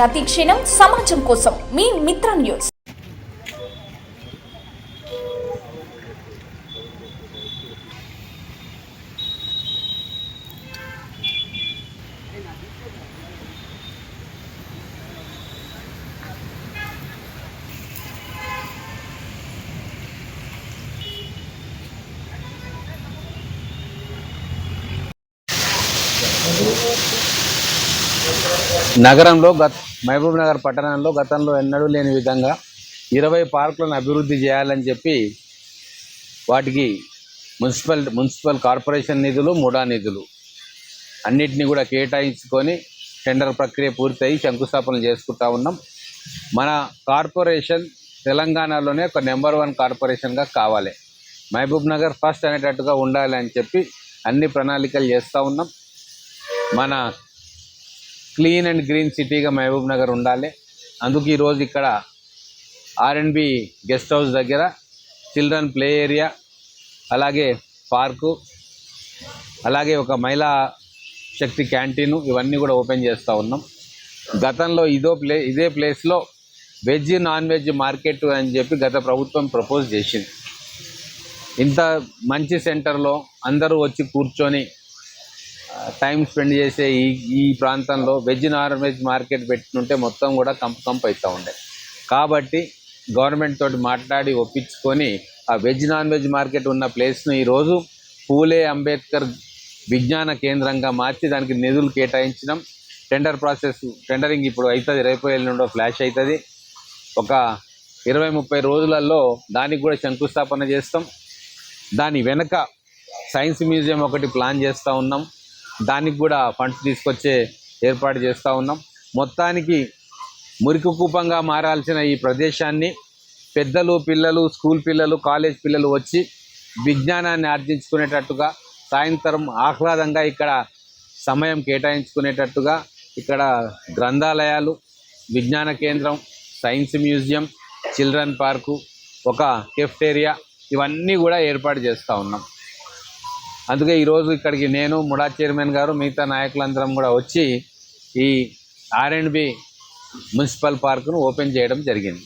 ప్రతి క్షణం సమాజం కోసం మీ మిత్ర న్యూస్. నగరంలో గత మహబూబ్ నగర్ పట్టణంలో గతంలో ఎన్నడూ లేని విధంగా ఇరవై పార్కులను అభివృద్ధి చేయాలని చెప్పి వాటికి మున్సిపల్ మున్సిపల్ కార్పొరేషన్ నిధులు ముడా నిధులు అన్నిటినీ కూడా కేటాయించుకొని టెండర్ ప్రక్రియ పూర్తయి శంకుస్థాపన చేసుకుంటా ఉన్నాం. మన కార్పొరేషన్ తెలంగాణలోనే ఒక నెంబర్ వన్ కార్పొరేషన్గా కావాలి. మహబూబ్ నగర్ ఫస్ట్ అనేటట్టుగా ఉండాలి అని చెప్పి అన్ని ప్రణాళికలు చేస్తూ ఉన్నాం. మన క్లీన్ అండ్ గ్రీన్ సిటీగా మహబూబ్ నగర్ ఉండాలి. అందుకు ఈరోజు ఇక్కడ R and B guest house దగ్గర చిల్డ్రన్ ప్లే ఏరియా అలాగే పార్కు అలాగే ఒక మహిళా శక్తి క్యాంటీను ఇవన్నీ కూడా ఓపెన్ చేస్తూ ఉన్నాం. గతంలో ఇదో ప్లే ఇదే ప్లేస్లో వెజ్ నాన్ వెజ్ మార్కెట్ అని చెప్పి గత ప్రభుత్వం ప్రపోజ్ చేసింది. ఇంత మంచి సెంటర్లో అందరూ వచ్చి కూర్చొని టైం స్పెండ్ చేసే ఈ ఈ ప్రాంతంలో వెజ్ నాన్ వెజ్ మార్కెట్ పెట్టినుంటే మొత్తం కూడా కంపు కంప్ అవుతూ ఉండే. కాబట్టి గవర్నమెంట్ తోటి మాట్లాడి ఒప్పించుకొని ఆ వెజ్ నాన్ వెజ్ మార్కెట్ ఉన్న ప్లేస్ను ఈరోజు పూలే అంబేద్కర్ విజ్ఞాన కేంద్రంగా మార్చి దానికి నిధులు కేటాయించడం టెండర్ ప్రాసెస్ టెండరింగ్ ఇప్పుడు అవుతుంది రేపు ఎల్లుండో ఫ్లాష్ అవుతుంది ఒక ఇరవై ముప్పై రోజులలో దానికి కూడా శంకుస్థాపన చేస్తాం. దాని వెనక సైన్స్ మ్యూజియం ఒకటి ప్లాన్ చేస్తూ ఉన్నాం. దానికి కూడా ఫండ్స్ తీసుకొచ్చే ఏర్పాటు చేస్తూ ఉన్నాం. మొత్తానికి మురికి కూపంగా మారాల్సిన ఈ ప్రదేశాన్ని పెద్దలు పిల్లలు స్కూల్ పిల్లలు కాలేజ్ పిల్లలు వచ్చి విజ్ఞానాన్ని ఆర్జించుకునేటట్టుగా సాయంత్రం ఆహ్లాదంగా ఇక్కడ సమయం కేటాయించుకునేటట్టుగా ఇక్కడ గ్రంథాలయాలు విజ్ఞాన కేంద్రం సైన్స్ మ్యూజియం చిల్డ్రన్ పార్కు ఒక కెఫ్టేరియా ఇవన్నీ కూడా ఏర్పాటు చేస్తూ ఉన్నాం. అందుకే ఈరోజు ఇక్కడికి నేను ముడా చైర్మన్ గారు మిగతా నాయకులందరం కూడా వచ్చి ఈ ఆర్ అండ్ బి మున్సిపల్ పార్కును ఓపెన్ చేయడం జరిగింది.